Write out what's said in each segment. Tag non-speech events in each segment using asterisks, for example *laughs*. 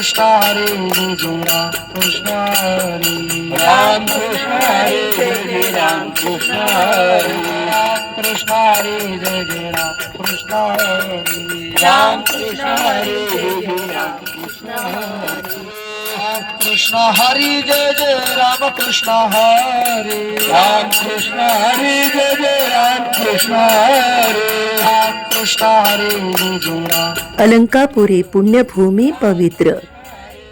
कृष्ण हरे जय राम कृष्ण हरे राम कृष्ण हरे जय राम कृष्ण हरे राम कृष्ण हरे जय जय राम कृष्ण हरे राम कृष्ण हरे जय राम कृष्ण हरे राम कृष्ण हरी जय जय राम कृष्ण हरे। राम कृष्ण हरी जय जय राम कृष्ण हरे राम कृष्ण हरे अलंकापुरी पुण्यभूमी पवित्र।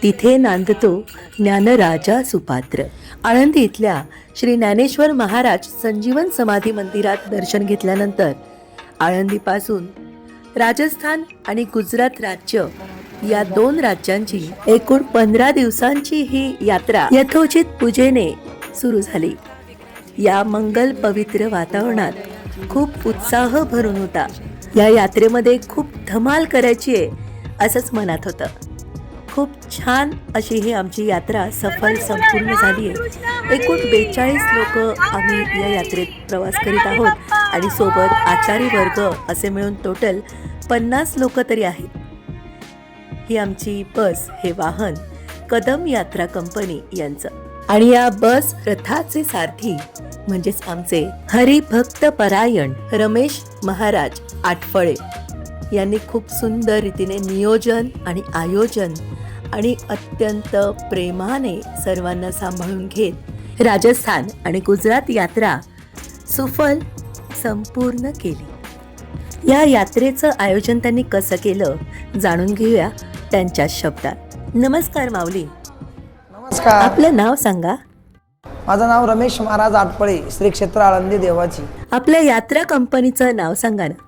तिथे नांदतो ज्ञानराजा सुपात्र। आळंदी इथल्या श्री ज्ञानेश्वर महाराज संजीवन समाधी मंदिरात दर्शन घेतल्यानंतर आळंदीपासून राजस्थान आणि गुजरात राज्य या दोन राज्यांची एकूण पंधरा दिवसांची ही यात्रा यथोचित पूजेने सुरू झाली. या मंगल पवित्र वातावरणात खूप उत्साह भरून होता. या यात्रेमध्ये खूप धमाल करायची आहे असंच मनात होतं. खूप छान अशी ही आमची यात्रा सफल संपूर्ण झाली आहे. एकूण बेचाळीस लोक आम्ही या यात्रेत प्रवास करीत आहोत आणि सोबत आचारी वर्ग असे मिळून टोटल पन्नास लोक तरी आहेत. ही आमची बस हे वाहन कदम यात्रा कंपनी यांचं. आणि या बस रथाचे सारथी म्हणजेच आमचे हरिभक्त परायण रमेश महाराज आटफळे यांनी खूप सुंदर रीतीने नियोजन आणि आयोजन आणि अत्यंत प्रेमाने सर्वांना सांभाळून घेत राजस्थान आणि गुजरात यात्रा सुफल संपूर्ण केली. या यात्रेचं आयोजन त्यांनी कसं केलं जाणून घेऊया. त्यांच्या शब्दात. नमस्कार माऊली. नमस्कार. आपलं नाव सांगा. माझं नाव रमेश महाराज आटपळे श्री क्षेत्र आळंदी देवाची. आपल्या यात्रा कंपनीचं नाव सांगा ना.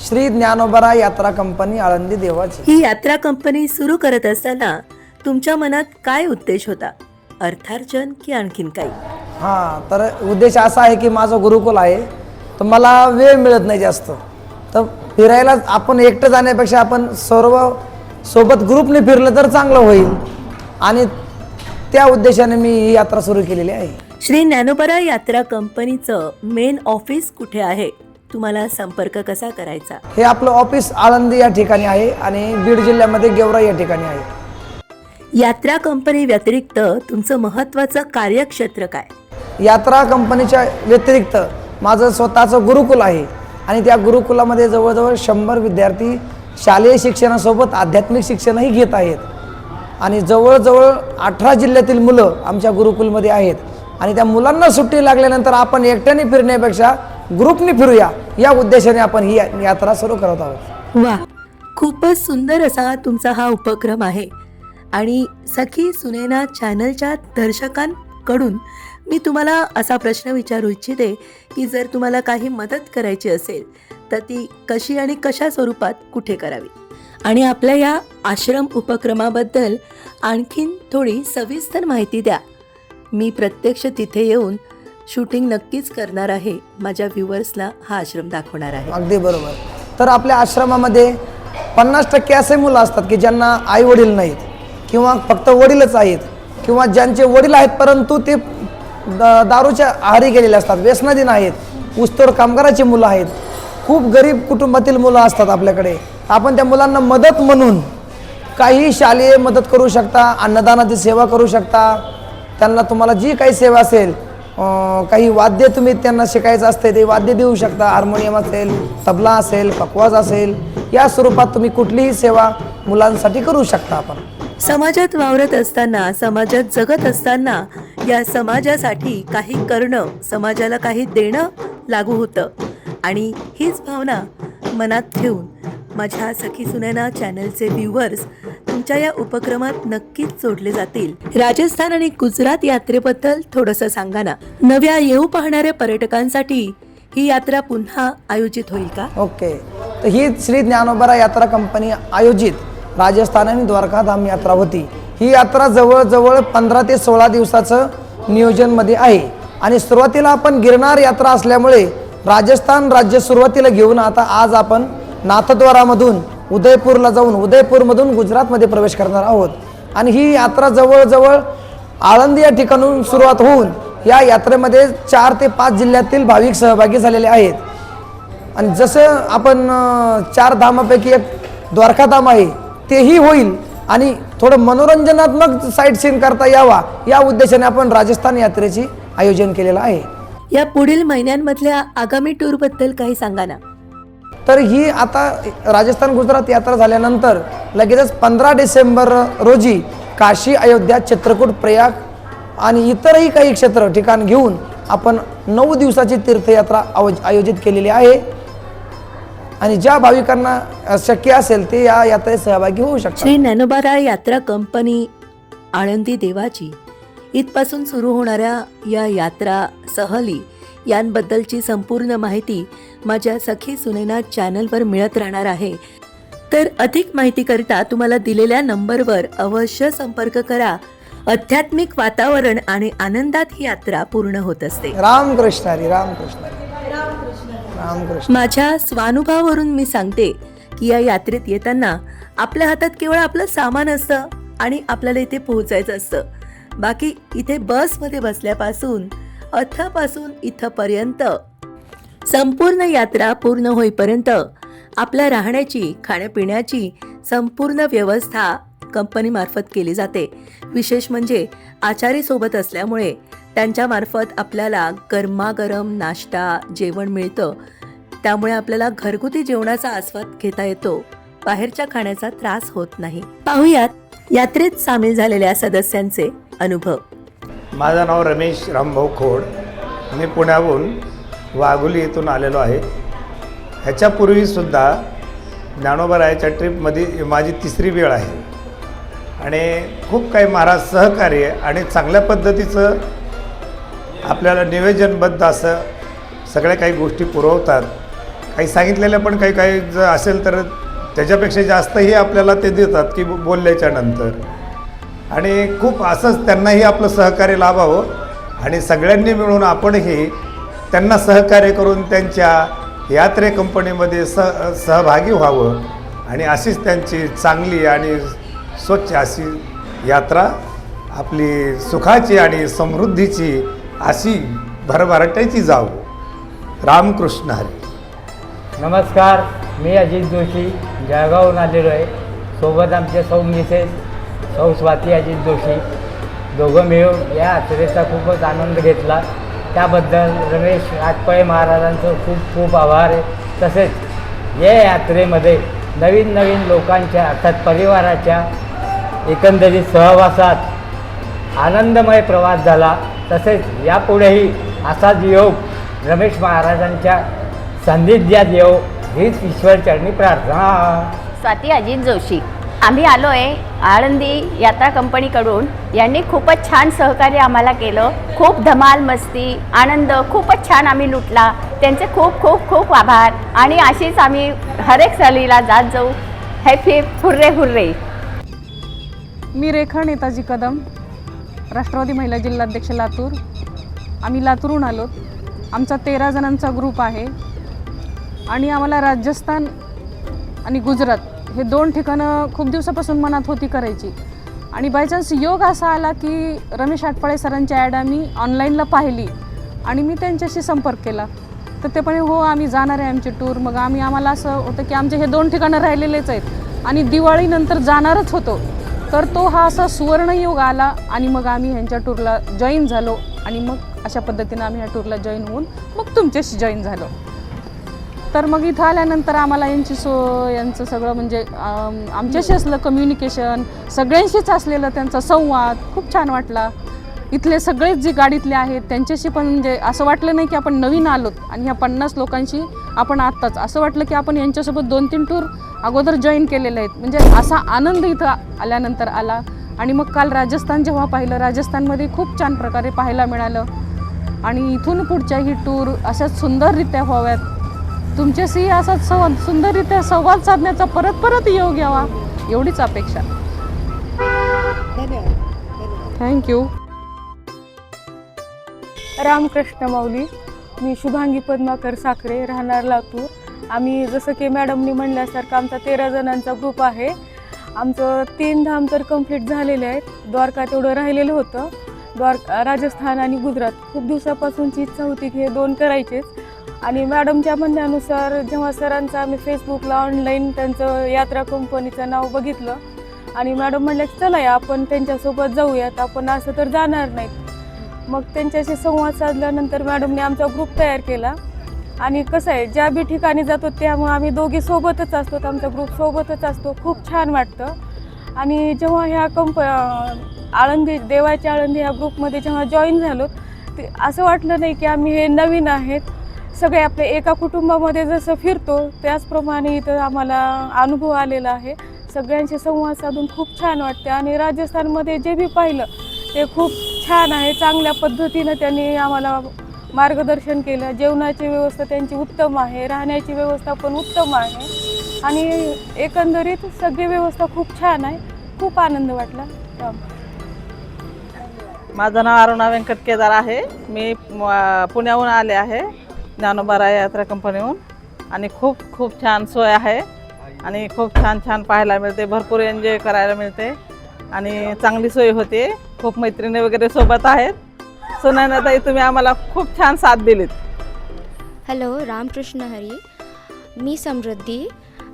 श्री ज्ञानोबरा यात्रा कंपनी आळंदी देवाची. ही यात्रा कंपनी सुरू करत असताना तुमच्या मनात काय उद्देश होता? अर्थार्जन की आणखीन काही? हां तर उद्देश असा आहे की माझं गुरुकुल आहे तर मला वेळ मिळत नाही जास्त. तर फिरायला आपण एकटं जाण्यापेक्षा आपण सर्व सोबत ग्रुपने फिरलं तर चांगलं होईल. आणि त्या उद्देशाने मी ही यात्रा सुरू केलेली आहे. श्री ज्ञानोबरा यात्रा कंपनीचं मेन ऑफिस कुठे आहे? तुम्हाला संपर्क कसा करायचा? हे आपलं ऑफिस आळंदी या ठिकाणी आहे आणि बीड जिल्ह्यामध्ये गेवरा या ठिकाणी आहे. यात्रा कंपनी व्यतिरिक्त तुमचं महत्वाचं कार्यक्षेत्र काय? यात्रा कंपनीच्या व्यतिरिक्त माझं स्वतःचं गुरुकुल आहे आणि त्या गुरुकुलामध्ये जवळजवळ शंभर विद्यार्थी शालेय शिक्षणासोबत आध्यात्मिक शिक्षणही घेत आहेत. आणि जवळजवळ अठरा जिल्ह्यातील मुलं आमच्या गुरुकुलमध्ये आहेत. आणि त्या मुलांना सुट्टी लागल्यानंतर आपण एकट्याने फिरण्यापेक्षा ग्रुपने फिरूया या उद्देशाने आपण ही यात्रा सुरू करत आहोत. वा खूपच सुंदर असा तुमचा हा उपक्रम आहे. आणि सखी सुनैना चॅनलच्या दर्शकांकडून मी तुम्हाला असा प्रश्न विचारू इच्छिते की जर तुम्हाला काही मदत करायची असेल तर ती कशी आणि कशा स्वरूपात कुठे करावी? आणि आपल्या या आश्रम उपक्रमाबद्दल आणखीन थोडी सविस्तर माहिती द्या. मी प्रत्यक्ष तिथे येऊन शूटिंग नक्कीच करणार आहे माझ्या व्ह्युअर्सला हा आश्रम दाखवणार आहे. अगदी बरोबर. तर आपल्या आश्रमामध्ये पन्नास टक्के असे मुलं असतात की ज्यांना आई वडील नाहीत किंवा फक्त वडीलच आहेत किंवा ज्यांचे वडील आहेत परंतु ते दारूच्या आहारी गेलेले असतात व्यसनाधीन आहेत ऊसतोड कामगाराची मुलं आहेत खूप गरीब कुटुंबातील मुलं असतात आपल्याकडे. आपण त्या मुलांना मदत म्हणून काही शालेय मदत करू शकता अन्नदानाची सेवा करू शकता. त्यांना तुम्हाला जी काही सेवा असेल काही वाद्य तुम्ही त्यांना शिकायचं असते ते वाद्य देऊ शकता. हार्मोनियम असेल तबला असेल पकवाज असेल या स्वरूपात तुम्ही कुठलीही सेवा मुलांसाठी करू शकता आपण. समाजात वावरत असताना समाजात जगत असताना या समाजासाठी काही करणं समाजाला काही देणं लागू होतं. आणि हीच भावना मनात ठेवून माझ्या सखी सुनैना चॅनलचे व्ह्युअर्स तुमच्या या उपक्रमात नक्कीच जोडले जातील. राजस्थान आणि गुजरात यात्रेबद्दल थोडंसं सांगा ना. नव्या येऊ पाहणाऱ्या पर्यटकांसाठी ही यात्रा पुन्हा आयोजित होईल का? ओके. तर ही श्री ज्ञानोबरा यात्रा कंपनी आयोजित राजस्थान आणि द्वारकाधाम यात्रा होती. ही यात्रा जवळजवळ पंधरा ते सोळा दिवसाचं नियोजनमध्ये आहे. आणि सुरुवातीला आपण गिरनार यात्रा असल्यामुळे राजस्थान राज्य सुरुवातीला घेऊन आता आज आपण नाथद्वारामधून उदयपूरला जाऊन उदयपूरमधून गुजरातमध्ये प्रवेश करणार आहोत. आणि ही यात्रा जवळजवळ आळंदी या ठिकाणून सुरुवात होऊन या यात्रेमध्ये चार ते पाच जिल्ह्यातील भाविक सहभागी झालेले आहेत. आणि जसं आपण चार धामापैकी एक द्वारकाधाम आहे तेही होईल आणि थोडं मनोरंजनात्मक साईट सीन करता यावा या उद्देशाने आपण राजस्थान यात्रेची आयोजन केलेलं आहे. या पुढील महिन्यांमधल्या आगामी टूरबद्दल काही सांगा ना. तर ही आता राजस्थान गुजरात यात्रा झाल्यानंतर लगेचच पंधरा डिसेंबर रोजी काशी अयोध्या चित्रकूट प्रयाग आणि इतरही काही क्षेत्र ठिकाण घेऊन आपण नऊ दिवसाची तीर्थयात्रा आयोज आयोजित केलेली आहे. आणि ज्या भाविकांना शक्य असेल ते या यात्रेत सहभागी होऊ शकतात. श्री ज्ञानोबाराय यात्रा कंपनी आळंदी देवाची. इथपासून सुरू होणाऱ्या या यात्रा सहली यांबद्दलची संपूर्ण माहिती माझ्या सखी सुनेना चॅनलवर मिळत राहणार आहे. तर अधिक माहितीकरिता तुम्हाला दिलेल्या नंबरवर अवश्य संपर्क करा. आध्यात्मिक वातावरण आणि आनंदात ही यात्रा पूर्ण होत असते. रामकृष्ण हरी रामकृष्ण हरी. रामकृष्ण माझ्या स्वानुभवावरून मी सांगते की या यात्रेत येताना आपल्या हातात केवळ आपलं सामान असतं आणि आपल्याला इथे पोहोचायचं असतं. बाकी इथे बसमध्ये बसल्यापासून अथपासून इथंपर्यंत संपूर्ण यात्रा पूर्ण होईपर्यंत आपल्या राहण्याची खाण्यापिण्याची संपूर्ण व्यवस्था कंपनीमार्फत केली जाते. विशेष म्हणजे आचारी सोबत असल्यामुळे त्यांच्यामार्फत आपल्याला गरमागरम नाश्ता जेवण मिळतं. त्यामुळे आपल्याला घरगुती जेवणाचा आस्वाद घेता येतो. बाहेरच्या खाण्याचा त्रास होत नाही. पाहुयात यात्रेत सामील झालेल्या सदस्यांचे अनुभव. माझं नाव रमेश रामभाऊ खोड. मी पुण्याहून वाघोली येथून आलेलो आहे. ह्याच्यापूर्वीसुद्धा ज्ञानोबरायाच्या ट्रिपमध्ये माझी तिसरी वेळ आहे. आणि खूप काही महाराज सहकार्य आणि चांगल्या पद्धतीचं आपल्याला नियोजनबद्ध असं सगळ्या काही गोष्टी पुरवतात. काही सांगितलेलं पण काही काही जर असेल तर त्याच्यापेक्षा जास्तही आपल्याला ते देतात की बोलल्याच्या नंतर. आणि खूप असंच त्यांनाही आपलं सहकार्य लाभावं. आणि सगळ्यांनी मिळून आपणही त्यांना सहकार्य करून त्यांच्या यात्रे कंपनीमध्ये सह सहभागी व्हावं. आणि अशीच त्यांची चांगली आणि स्वच्छ अशी यात्रा आपली सुखाची आणि समृद्धीची अशी भरभराट्याची जावं. रामकृष्ण हरी. नमस्कार मी अजित जोशी जळगावहून आलेलो आहे. सोबत आमचे सौ मिसेस सौ स्वाती अजित जोशी. दोघं मिळून या यात्रेचा खूपच आनंद घेतला. त्याबद्दल रमेश आटपळे महाराजांचं खूप खूप आभार आहे. तसेच या यात्रेमध्ये नवीन नवीन लोकांच्या अर्थात परिवाराच्या एकंदरीत सहवासात आनंदमय प्रवास झाला. तसेच यापुढेही असाच योग रमेश महाराजांच्या सान्निध्यात येऊ हीच ईश्वरचरणी प्रार्थना. स्वाती अजित जोशी आम्ही आलो आहे आळंदी यात्रा कंपनीकडून. यांनी खूपच छान सहकार्य आम्हाला केलं. खूप धमाल मस्ती आनंद खूपच छान आम्ही लुटला. त्यांचे खूप खूप खूप आभार. आणि अशीच आम्ही हरेक सहलीला जात जाऊ. हॅपी हुर्रे हुर्रे मी रेखा नेताजी कदम राष्ट्रवादी महिला जिल्हाध्यक्ष लातूर. आम्ही लातूरहून आलो. आमचा तेरा जणांचा ग्रुप आहे. आणि आम्हाला राजस्थान आणि गुजरात हे दोन ठिकाणं खूप दिवसापासून मनात होती करायची. आणि बाय चान्स योग असा आला की रमेश आटपाळे सरांची ॲड आम्ही ऑनलाईनला पाहिली आणि मी त्यांच्याशी संपर्क केला. तर ते पण हो आम्ही जाणार आहे आमची टूर मग आम्ही आम्हाला असं होतं की आमचे हे दोन ठिकाणं राहिलेलेच आहेत. आणि दिवाळीनंतर जाणारच होतो. तर तो हा असा सुवर्णयोग आला आणि मग आम्ही ह्यांच्या टूरला जॉईन झालो. आणि मग अशा पद्धतीनं आम्ही ह्या टूरला जॉईन होऊन मग तुमच्याशी जॉईन झालो. तर मग इथं आल्यानंतर आम्हाला यांची सो यांचं सगळं म्हणजे आमच्याशी असलं कम्युनिकेशन सगळ्यांशीच असलेलं त्यांचा संवाद खूप छान वाटला. इथले सगळेच जे गाडीतले आहेत त्यांच्याशी पण म्हणजे असं वाटलं नाही की आपण नवीन आलोत. आणि ह्या पन्नास लोकांशी आपण आत्ताच असं वाटलं की आपण यांच्यासोबत दोन तीन टूर अगोदर जॉईन केलेले आहेत. म्हणजे असा आनंद इथं आल्यानंतर आला. आणि मग काल राजस्थान जेव्हा पाहिलं राजस्थानमध्ये खूप छान प्रकारे पाहायला मिळालं. आणि इथून पुढच्याही टूर अशाच सुंदररित्या व्हाव्यात. तुमच्याशी असाच संवाद सुंदररित्या संवाद साधण्याचा परत परत योग यावा एवढीच अपेक्षा. थँक्यू रामकृष्ण माऊली मी शुभांगी पद्माकर साखरे राहणार लातूर. आम्ही जसं की मॅडमनी म्हणल्यासारखं आमचा तेरा जणांचा ग्रुप आहे. आमचं तीन धाम तर कंप्लीट झालेले आहेत. द्वारका तेवढं राहिलेलं होतं. द्वारका राजस्थान आणि गुजरात. खूप दिवसापासूनची इच्छा होती की हे दोन करायचेच. आणि मॅडमच्या म्हणण्यानुसार जेव्हा सरांचं आम्ही फेसबुकला ऑनलाईन त्यांचं यात्रा कंपनीचं नाव बघितलं आणि मॅडम म्हणल्या की चला या आपण त्यांच्यासोबत जाऊयात आपण असं तर जाणार नाहीत. मग त्यांच्याशी संवाद साधल्यानंतर मॅडमने आमचा ग्रुप तयार केला. आणि कसं आहे ज्या बी ठिकाणी जातो त्यामुळे आम्ही दोघी सोबतच असतो आमचा ग्रुप सोबतच असतो खूप छान वाटतं. आणि जेव्हा ह्या कंप आळंदी देवाच्या आळंदी ह्या ग्रुपमध्ये जेव्हा जॉईन झालो ते असं वाटलं नाही की आम्ही हे नवीन आहेत. सगळे आपले एका कुटुंबामध्ये जसं फिरतो त्याचप्रमाणे इथं आम्हाला अनुभव आलेला आहे. सगळ्यांशी संवाद साधून खूप छान वाटते आणि राजस्थानमध्ये जे बी पाहिलं ते खूप छान आहे. चांगल्या पद्धतीनं त्यांनी आम्हाला मार्गदर्शन केलं. जेवणाची व्यवस्था त्यांची उत्तम आहे राहण्याची व्यवस्था पण उत्तम आहे. आणि एकंदरीत सगळी व्यवस्था खूप छान आहे. खूप आनंद वाटला. माझं नाव अरुणा व्यंकट केदार आहे. मी पुण्याहून आले आहे. ज्ञानोबारा यात्रा कंपनीहून आणि खूप खूप छान सोय आहे. आणि खूप छान छान पाहायला मिळते. भरपूर एन्जॉय करायला मिळते. आणि चांगली सोय होते. खूप मैत्रिणी वगैरे सोबत आहेत. सुनैनाताई तुम्ही आम्हाला खूप छान साथ दिलीत. हॅलो रामकृष्ण हरी. मी समृद्धी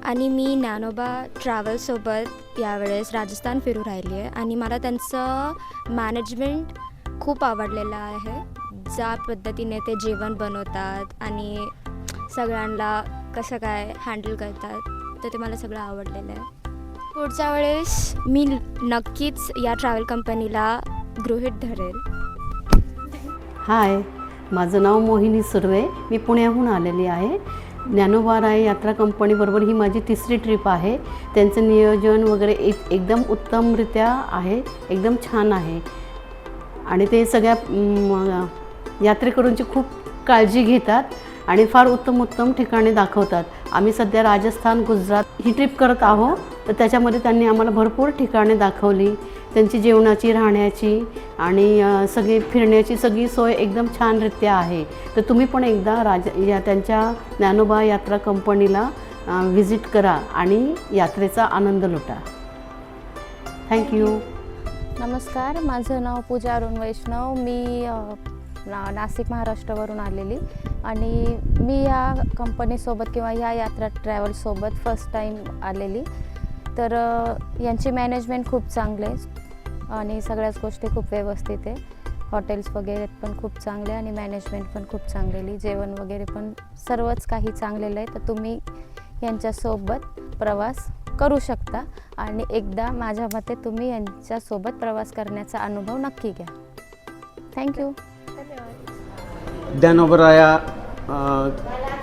आणि मी ज्ञानोबा ट्रॅव्हलसोबत यावेळेस राजस्थान फिरू राहिली आहे. आणि मला त्यांचं मॅनेजमेंट खूप आवडलेलं आहे. ज्या पद्धतीने ते जेवण बनवतात आणि सगळ्यांना कसं काय हँडल करतात तर ते मला सगळं आवडलेलं आहे. पुढच्या वेळेस मी नक्कीच या ट्रॅव्हल कंपनीला गृहित धरेल. हाय माझं नाव मोहिनी सुर्वे मी पुण्याहून आलेली आहे. ज्ञानोबाराय यात्रा कंपनीबरोबर ही माझी तिसरी ट्रिप आहे. त्यांचं नियोजन वगैरे एक एकदम उत्तमरित्या आहे एकदम छान आहे. आणि ते सगळ्या यात्रेकरूंची खूप काळजी घेतात आणि फार उत्तम उत्तम ठिकाणे दाखवतात. आम्ही सध्या राजस्थान गुजरात ही ट्रिप करत आहोत. तर त्याच्यामध्ये त्यांनी आम्हाला भरपूर ठिकाणे दाखवली. त्यांची जेवणाची राहण्याची आणि सगळी फिरण्याची सगळी सोय एकदम छानरित्या आहे. तर तुम्ही पण एकदा राज या त्यांच्या ज्ञानोबा यात्रा कंपनीला व्हिजिट करा आणि यात्रेचा आनंद लुटा. थँक्यू नमस्कार. माझं नाव पूजा अरुण वैष्णव. मी ना नाशिक महाराष्ट्रावरून आलेली. आणि मी या कंपनीसोबत किंवा ह्या यात्रा ट्रॅव्हलसोबत फर्स्ट टाईम आलेली. तर यांची मॅनेजमेंट खूप चांगले आणि सगळ्याच गोष्टी खूप व्यवस्थित आहे. हॉटेल्स वगैरे पण खूप चांगले आणि मॅनेजमेंट पण खूप चांगलेली. जेवण वगैरे पण सर्वच काही चांगलेलं आहे. तर तुम्ही यांच्यासोबत प्रवास करू शकता. आणि एकदा माझ्या मते तुम्ही यांच्यासोबत प्रवास करण्याचा अनुभव नक्की घ्या. थँक्यू ज्ञानोबराया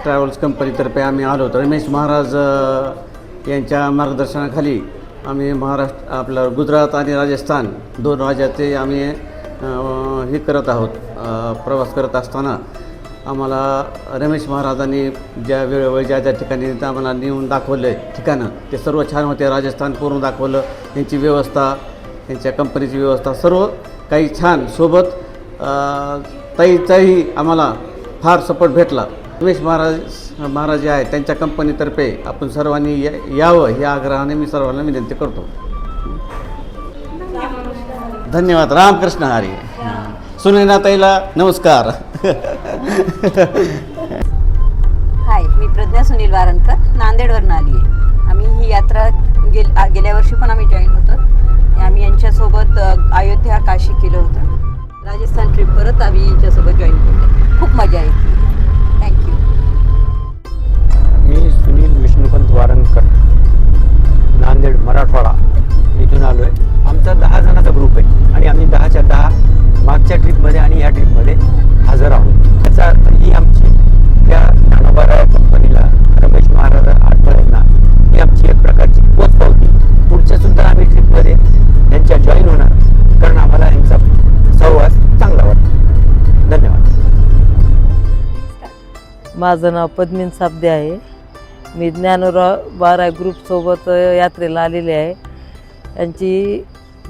ट्रॅव्हल्स कंपनीतर्फे आम्ही आलो होतो. रमेश महाराज uh, यांच्या मार्गदर्शनाखाली आम्ही महाराष्ट्र आपलं गुजरात आणि राजस्थान दोन राज्याचे आम्ही uh, हे करत आहोत. Uh, प्रवास करत असताना आम्हाला रमेश महाराजांनी ज्या वेळोवेळी ज्या ज्या ठिकाणी आम्हाला नेऊन दाखवलं ठिकाणं ते सर्व छान होते. राजस्थान पूर्ण दाखवलं. यांची व्यवस्था यांच्या कंपनीची व्यवस्था सर्व काही छान. सोबत ताईचाही आम्हाला फार सपोर्ट भेटला. रमेश महाराज महाराज जे आहेत त्यांच्या कंपनीतर्फे आपण सर्वांनी या यावं या आग्रहाने मी सर्वांना विनंती करतो. धन्यवाद. रामकृष्ण हरी. सुनैना ताईला नमस्कार. हाय मी प्रज्ञा सुनील वारणकर नांदेडवरून आली आहे. आम्ही ही यात्रा गेल गेल्या वर्षी पण आम्ही जॉईन होतो. आम्ही यांच्यासोबत अयोध्या काशी केलं होतं. राजस्थान ट्रिप परत आम्ही यांच्यासोबत जॉईन केलं. खूप मजा येते थँक्यू मी सुनील विष्णुपंत वारंगकर नांदेड मराठवाडा इथून आलो आहे आमचा दहा जणांचा ग्रुप आहे आणि आम्ही दहाच्या दहा मागच्या ट्रिपमध्ये आणि या ट्रिपमध्ये हजर आहोत. त्याचा अर्थ ही आमची त्या ज्ञानोबाराव कंपनीला रमेश महाराज आठवड्यांना ही आमची एक प्रकारची पोच पावती पुढच्या सुद्धा आम्ही ट्रिपमध्ये त्यांच्या जॉईन होणार. माझं नाव पद्मिन साबदे आहे. मी ज्ञानोरा बारा ग्रुपसोबत यात्रेला आलेली आहे. यांची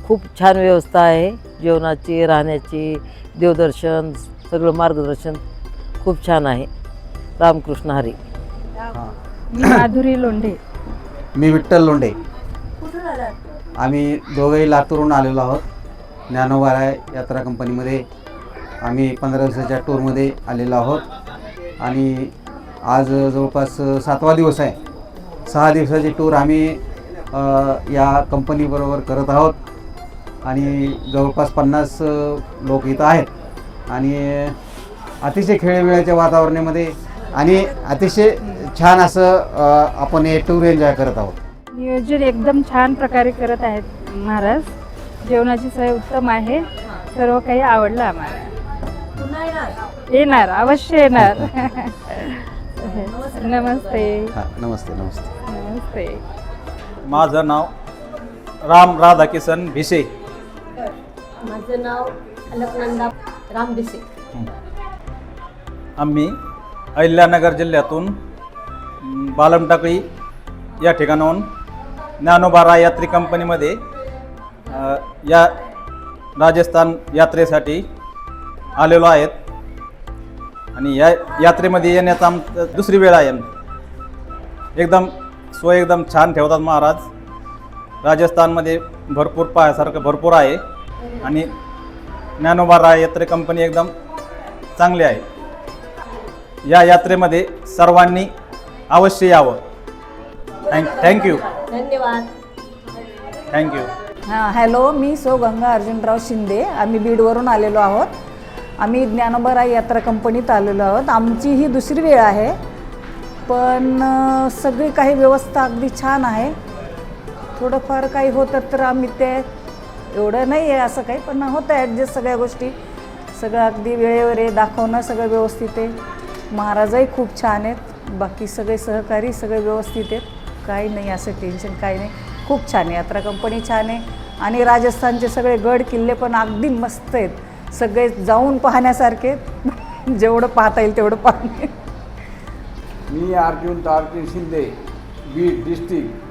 खूप छान व्यवस्था आहे. जेवणाची राहण्याची देवदर्शन सगळं मार्गदर्शन खूप छान आहे. रामकृष्ण हरी. मी माधुरी लोंढे. मी विठ्ठल लोंढे. आम्ही दोघंही लातूरून आलेलो आहोत. ज्ञानोबाराय यात्रा कंपनीमध्ये आम्ही पंधरा दिवसाच्या टूरमध्ये आलेलो आहोत. आणि आज जवळपास सातवा दिवस आहे. सहा दिवसाची टूर आम्ही या कंपनीबरोबर करत आहोत. आणि जवळपास पन्नास लोक इथं आहेत. आणि अतिशय खेळीमेळ्याच्या वातावरणामध्ये आणि अतिशय छान असं आपण हे टूर एन्जॉय करत आहोत. नियोजन एकदम छान प्रकारे करत आहेत महाराज. जेवणाची सोय उत्तम आहे. सर्व काही आवडलं आम्हाला. येणार अवश्य येणार. नमस्ते. हां नमस्ते नमस्ते. नमस्ते. माझं नाव राम राधाकिसन भिसे. माझं नाव अलकनंदा राम बिसे आम्ही अहिल्यानगर जिल्ह्यातून बालमटाकळी या ठिकाणाहून ज्ञानोबारा यात्री कंपनीमध्ये अ, या राजस्थान यात्रेसाठी आलेलो आहेत. आणि या यात्रेमध्ये येण्याचा आमचं दुसरी वेळ आहे. एकदम सोय एकदम छान ठेवतात महाराज. राजस्थानमध्ये भरपूर पाहायसारखं भरपूर आहे. आणि ज्ञानोबा यात्रे कंपनी एकदम चांगली आहे. या यात्रेमध्ये सर्वांनी अवश्य यावं. थँक थँक्यू धन्यवाद. थँक्यू हां हॅलो मी सो गंगा अर्जुनराव शिंदे. आम्ही बीडवरून आलेलो आहोत. आम्ही ज्ञानोबा यात्रा कंपनीत आलेलो आहोत. आमची ही दुसरी वेळ आहे. पण सगळी काही व्यवस्था अगदी छान आहे. थोडंफार काही होतं तर आम्ही ते एवढं नाही आहे असं काही पण होतं ॲडजस्ट सगळ्या गोष्टी. सगळं अगदी वेळेवर आहे दाखवणं सगळं व्यवस्थित आहे. महाराजही खूप छान आहेत. बाकी सगळे सहकारी सगळे व्यवस्थित आहेत. काही नाही असं टेन्शन काही नाही. खूप छान आहे. यात्रा कंपनी छान आहे. आणि राजस्थानचे सगळे गड किल्ले पण अगदी मस्त आहेत. सगळे जाऊन पाहण्यासारखे *laughs* जेवढं पाहता येईल तेवढं पाहणे. मी अर्जुन तारके शिंदे बीड डिस्ट्रिक्ट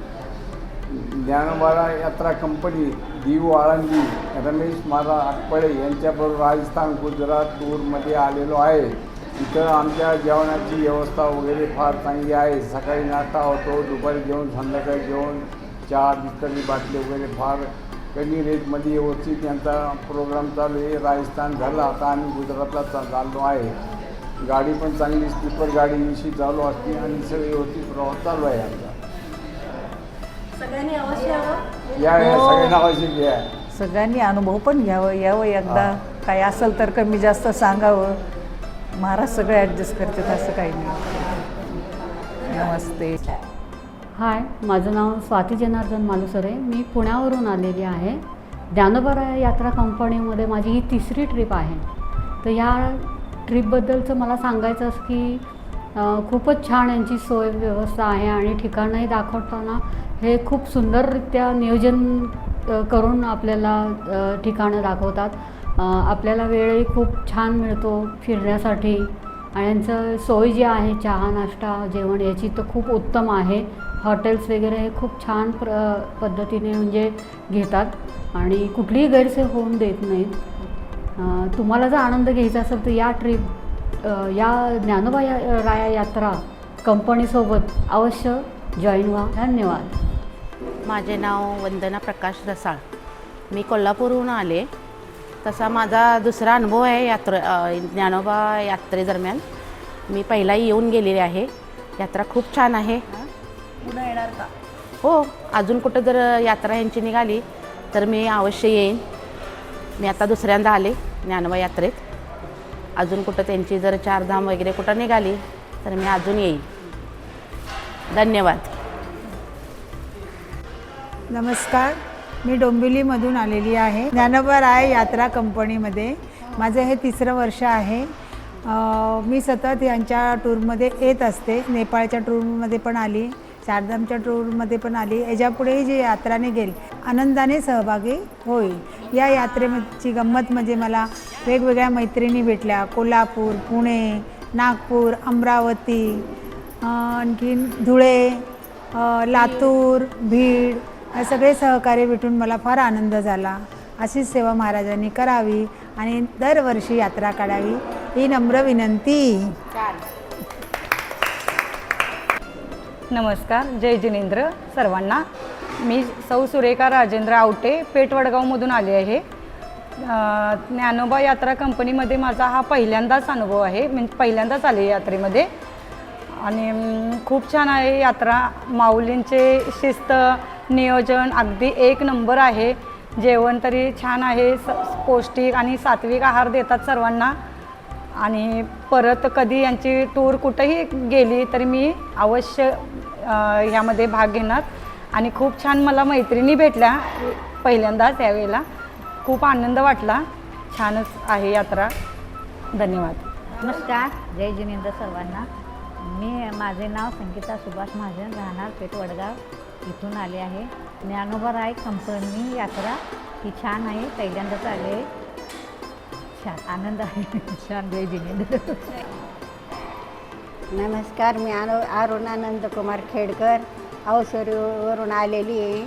ज्ञानबाळा यात्रा कंपनी दीव आळंदी रमेश मारा आटपळे यांच्याबरोबर राजस्थान गुजरात टूरमध्ये आलेलो आहे. इथं आमच्या जेवणाची व्यवस्था वगैरे फार चांगली आहे. सकाळी नाश्ता होतो दुपारी जेवण संध्याकाळी जेवण चहा बिस्कटची बाटली वगैरे फार कमी रेटमध्ये व्यवस्थित यांचा प्रोग्राम चालू आहे. राजस्थान झालं आता आम्ही गुजरातला चा चाललो आहे. गाडी पण चांगली स्लीपर गाडी अशी चालू असते आणि सगळी व्यवस्थित प्रवास चालू आहे आमचा. सगळ्यांनी अवश्य यावं? या या हो. सगळ्यांना आवश्यक आहे सगळ्यांनी अनुभव पण घ्यावं यावं एकदा. काही असेल तर कमी जास्त सांगावं. महाराज सगळं ॲडजस्ट करतात असं काही नाही. नमस्ते. हाय माझं नाव स्वाती जनार्दन मालुसरे. मी पुण्यावरून आलेली आहे. ज्ञानोबरा यात्रा कंपनीमध्ये माझी ही तिसरी ट्रिप आहे. तर ह्या ट्रिपबद्दलचं मला सांगायचं असं की खूपच छान यांची सोय व्यवस्था आहे आणि ठिकाणंही दाखवताना हे खूप सुंदररित्या नियोजन करून आपल्याला ठिकाणं दाखवतात. आपल्याला वेळही खूप छान मिळतो फिरण्यासाठी. आणि यांचं सोय जी आहे चहा नाश्ता जेवण याची तर खूप उत्तम आहे. हॉटेल्स वगैरे हे खूप छान प्र पद्धतीने म्हणजे घेतात आणि कुठलीही गैरसोय होऊन देत नाहीत. तुम्हाला जर आनंद घ्यायचा असेल तर या ट्रिप या ज्ञानोबा या राया यात्रा कंपनीसोबत अवश्य जॉईन व्हा. धन्यवाद. माझे नाव वंदना प्रकाश रसाळ. मी कोल्हापूरहून आले. तसा माझा दुसरा अनुभव आहे यात्रा ज्ञानोबा यात्रेदरम्यान. मी पहिलाही येऊन गेलेले आहे. यात्रा खूप छान आहे. पुन्हा येणार का? हो अजून कुठं जर यात्रा यांची निघाली तर मी अवश्य येईन. मी आता दुसऱ्यांदा आले ज्ञानोबा यात्रेत. अजून कुठं त्यांची जर चारधाम वगैरे कुठं निघाली तर मी अजून येईन. धन्यवाद. नमस्कार. मी डोंबिवलीमधून आलेली आहे. ज्ञानोबा राय यात्रा कंपनीमध्ये. माझं हे तिसरं वर्ष आहे. मी सतत यांच्या टूरमध्ये येत असते. नेपाळच्या टूरमध्ये पण आली. चारधामच्या टूरमध्ये पण आली. याच्यापुढेही जी यात्रा निघेल आनंदाने सहभागी होईल. या यात्रेची गंमत म्हणजे मला वेगवेगळ्या मैत्रिणी भेटल्या. कोल्हापूर पुणे नागपूर अमरावती आणखी आणखीन धुळे लातूर भीड हे सगळे सहकार्य भेटून मला फार आनंद झाला. अशीच सेवा महाराजांनी करावी आणि दरवर्षी यात्रा काढावी. ही नम्र विनंती. नमस्कार जय जिनेंद्र सर्वांना. मी सौ सुरेखा राजेंद्र आवटे पेठ वडगावमधून आले आहे. ज्ञानोबा यात्रा कंपनीमध्ये माझा हा पहिल्यांदाच अनुभव आहे म्हणजे पहिल्यांदाच आले यात्रेमध्ये. आणि खूप छान आहे यात्रा. माऊलींचे शिस्त नियोजन अगदी एक नंबर आहे. जेवण तरी छान आहे स पौष्टिक आणि सात्विक आहार देतात सर्वांना. आणि परत कधी यांची टूर कुठंही गेली तरी मी अवश्य ह्यामध्ये भाग घेणार. आणि खूप छान मला मैत्रिणी भेटल्या पहिल्यांदा त्यावेळेला खूप आनंद वाटला. छानच आहे यात्रा. धन्यवाद. नमस्कार. जय जिनेंद्र सर्वांना. मी माझे नाव संगीता सुभाष महाजन. राहणार पेठ वडगाव इथून आले आहे. ज्ञानोबा राय कंपनी यात्रा. ही छान आहे. पहिल्यांदाच आले आहे. छान. आनंद आहे. *laughs* छान. जय जिनेंद्र. नमस्कार मी आनो अरुणानंद कुमार खेडकर अवसरीवरून आलेली आहे.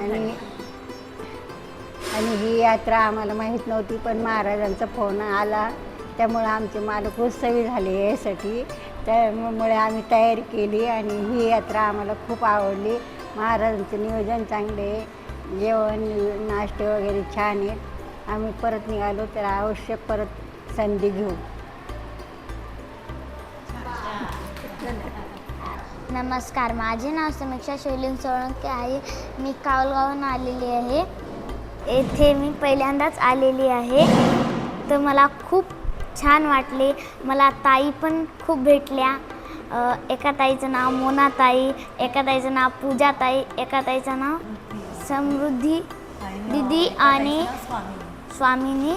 आणि आणि ही यात्रा आम्हाला माहीत नव्हती पण महाराजांचा फोन आला. त्यामुळं आमचे मालक उत्सवी झाले यासाठी. त्यामुळे आम्ही तयारी केली आणि ही यात्रा आम्हाला खूप आवडली. महाराजांचं नियोजन चांगले आहे. जेवण नाश्ते वगैरे छान आहेत आम्ही परत निघालो तर आवश्यक परत संधी घेऊ. नमस्कार माझे नाव समीक्षा शैलीन सोळंके आहे. मी कावलगावून आलेली आहे. येथे मी पहिल्यांदाच आलेली आहे. तर मला खूप छान वाटले. मला ताई पण खूप भेटल्या. एका ताईचं नाव मोना ताई एका ताईचं नाव पूजा ताई एका ताईचं नाव समृद्धी दिदी आणि स्वामिनी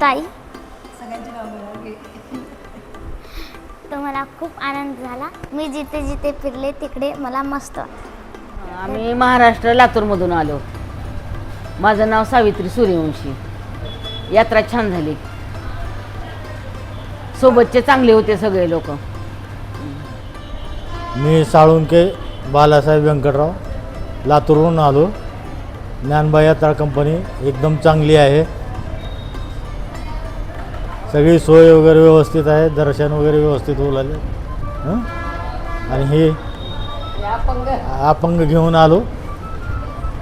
ताई. तर मला खूप आनंद झाला. मी जिथे जिथे फिरले तिकडे मला मस्त. आम्ही महाराष्ट्र लातूरमधून आलो. माझं नाव सावित्री सूर्यवंशी. यात्रा छान झाली. सोबतचे चांगले होते सगळे लोक. मी साळुंके बालासाहेब व्यंकटराव लातूरहून आलो. ज्ञानबा यात्रा कंपनी एकदम चांगली आहे. सगळी सोय वगैरे व्यवस्थित आहे दर्शन वगैरे व्यवस्थित होऊ लागले. हं? आणि हे अपंग घेऊन आलो.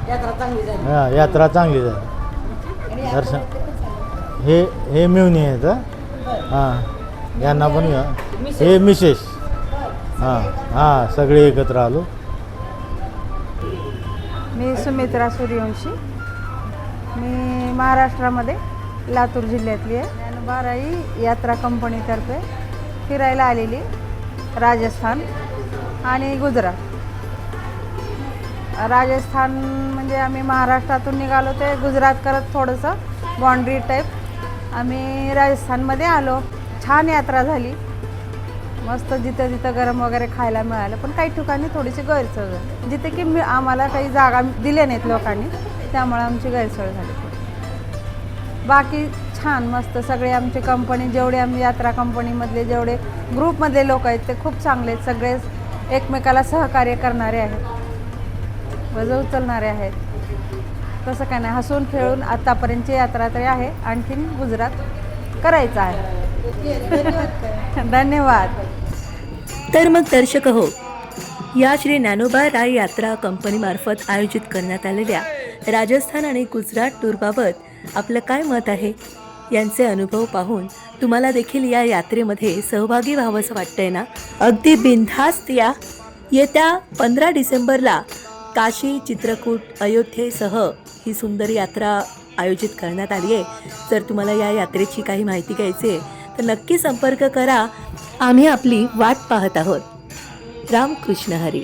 यात्रा चांगली झाली हां यात्रा चांगली झाली. दर्शन. हे हे मिवणी आहेत हं? हां यांना पण घ्या हे मिसेस. हां हां सगळे एकत्र आलो. मी सुमित्रा सूर्यवंशी. मी महाराष्ट्रामध्ये लातूर जिल्ह्यातली आहे. बाराई यात्रा कंपनीतर्फे फिरायला आलेली राजस्थान आणि गुजरात. राजस्थान म्हणजे आम्ही महाराष्ट्रातून निघालो ते गुजरात करत थोडंसं बाँड्री टाईप आम्ही राजस्थानमध्ये आलो. छान यात्रा झाली. मस्त जिथं जिथं गरम वगैरे खायला मिळालं. पण काही ठिकाणी थोडीशी गैरसोय झाली. जिथे की मी आम्हाला काही जागा दिल्या नाहीत लोकांनी. त्यामुळे आमची गैरसोय झाली. बाकी छान मस्त. सगळे आमची कंपनी जेवढे आम्ही यात्रा कंपनीमधले जेवढे ग्रुपमधले लोक आहेत ते खूप चांगले आहेत. सगळे एकमेकाला सहकार्य करणारे आहेत. वज उचलणारे आहेत. तसं काय नाही. हसून खेळून आत्तापर्यंतची यात्रा तरी आहे. आणखीन गुजरात करायचं आहे. *laughs* धन्यवाद. तर मग दर्शक हो या श्री ज्ञानोबा राय यात्रा कंपनीमार्फत आयोजित करण्यात आलेल्या राजस्थान आणि गुजरात टूरबाबत आपलं काय मत आहे? यांचे अनुभव पाहून तुम्हाला देखील या यात्रेमध्ये सहभागी व्हावंसं वाटतंय ना? अगदी बिनधास्त या. येत्या पंधरा डिसेंबरला काशी चित्रकूट अयोध्येसह ही सुंदर यात्रा आयोजित करण्यात आली आहे. जर तुम्हाला या यात्रेची काही माहिती घ्यायची आहे तर नक्की संपर्क करा. आम्ही आपली वाट पाहत आहोत. रामकृष्ण हरी.